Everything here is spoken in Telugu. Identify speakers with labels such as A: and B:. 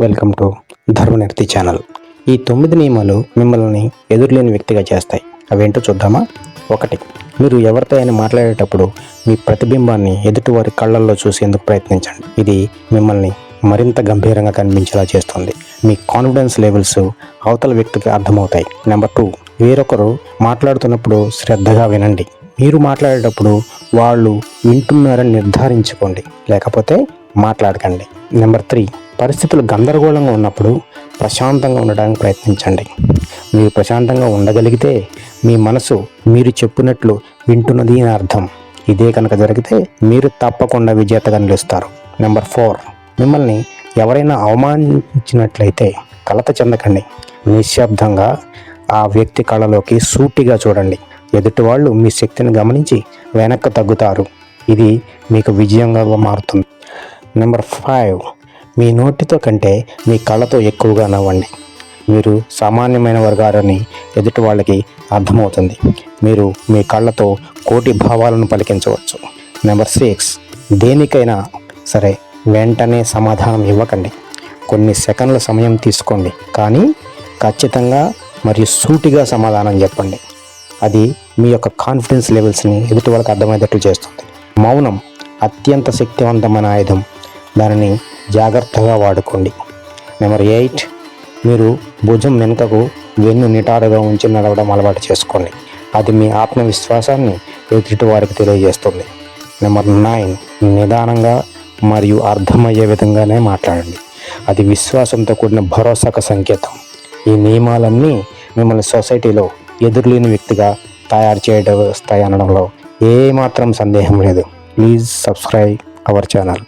A: Welcome to ధర్మనిర్తి channel. ఈ తొమ్మిది నియమాలు మిమ్మల్ని ఎదురులేని వ్యక్తిగా చేస్తాయి. అవేంటో చూద్దామా? ఒకటి మీరు ఎవరితో అయినా మాట్లాడేటప్పుడు మీ ప్రతిబింబాన్ని ఎదుటివారి కళ్ళల్లో చూసేందుకు ప్రయత్నించండి. ఇది మిమ్మల్ని మరింత గంభీరంగా కనిపించేలా చేస్తుంది. మీ కాన్ఫిడెన్స్ లెవెల్స్ అవతల వ్యక్తికి అర్థమవుతాయి. నెంబర్ టూ వేరొకరు మాట్లాడుతున్నప్పుడు శ్రద్ధగా వినండి. మీరు మాట్లాడేటప్పుడు వాళ్ళు వింటున్నారని నిర్ధారించుకోండి. లేకపోతే మాట్లాడకండి. నెంబర్ త్రీ పరిస్థితులు గందరగోళంగా ఉన్నప్పుడు ప్రశాంతంగా ఉండడానికి ప్రయత్నించండి. మీరు ప్రశాంతంగా ఉండగలిగితే మీ మనసు మీరు చెప్పినట్లు వింటున్నది అని అర్థం. ఇదే కనుక జరిగితే మీరు తప్పకుండా విజేతగా నిలుస్తారు. Number four. మిమ్మల్ని ఎవరైనా అవమానించినట్లయితే కలత చెందకండి. నిశ్శబ్దంగా ఆ వ్యక్తి కళలోకి సూటిగా చూడండి. ఎదుటి వాళ్ళు మీ శక్తిని గమనించి వెనక్కి తగ్గుతారు. ఇది మీకు విజయంగా మారుతుంది. Number five. మీ నోటితో కంటే మీ కళ్ళతో ఎక్కువగా నవ్వండి. మీరు సామాన్యమైన వర్గాలని ఎదుటి వాళ్ళకి అర్థమవుతుంది. మీరు మీ కళ్ళతో కోటి భావాలను పలికించవచ్చు. Number six. దేనికైనా సరే వెంటనే సమాధానం ఇవ్వకండి. కొన్ని సెకండ్ల సమయం తీసుకోండి. కానీ ఖచ్చితంగా మరియు సూటిగా సమాధానం చెప్పండి. అది మీ యొక్క కాన్ఫిడెన్స్ లెవెల్స్ని ఎదుటి వాళ్ళకి అర్థమయ్యేటట్లు చేస్తుంది. మౌనం అత్యంత శక్తివంతమైన ఆయుధం. దానిని జాగ్రత్తగా వాడుకోండి. నెంబర్ ఎయిట్ మీరు భుజం వెనుకకు వెన్ను నిటారుగా ఉంచి నడవడం అలవాటు చేసుకోండి. అది మీ ఆత్మవిశ్వాసాన్ని ఎదుటి వారికి తెలియజేస్తుంది. నెంబర్ నైన్ నిదానంగా మరియు అర్థమయ్యే విధంగానే మాట్లాడండి. అది విశ్వాసంతో కూడిన భరోసాక సంకేతం. ఈ నియమాలన్నీ మిమ్మల్ని సొసైటీలో ఎదురులేని వ్యక్తిగా తయారు చేయడం వస్తాయి అనడంలో ఏమాత్రం సందేహం లేదు. Please subscribe our channel.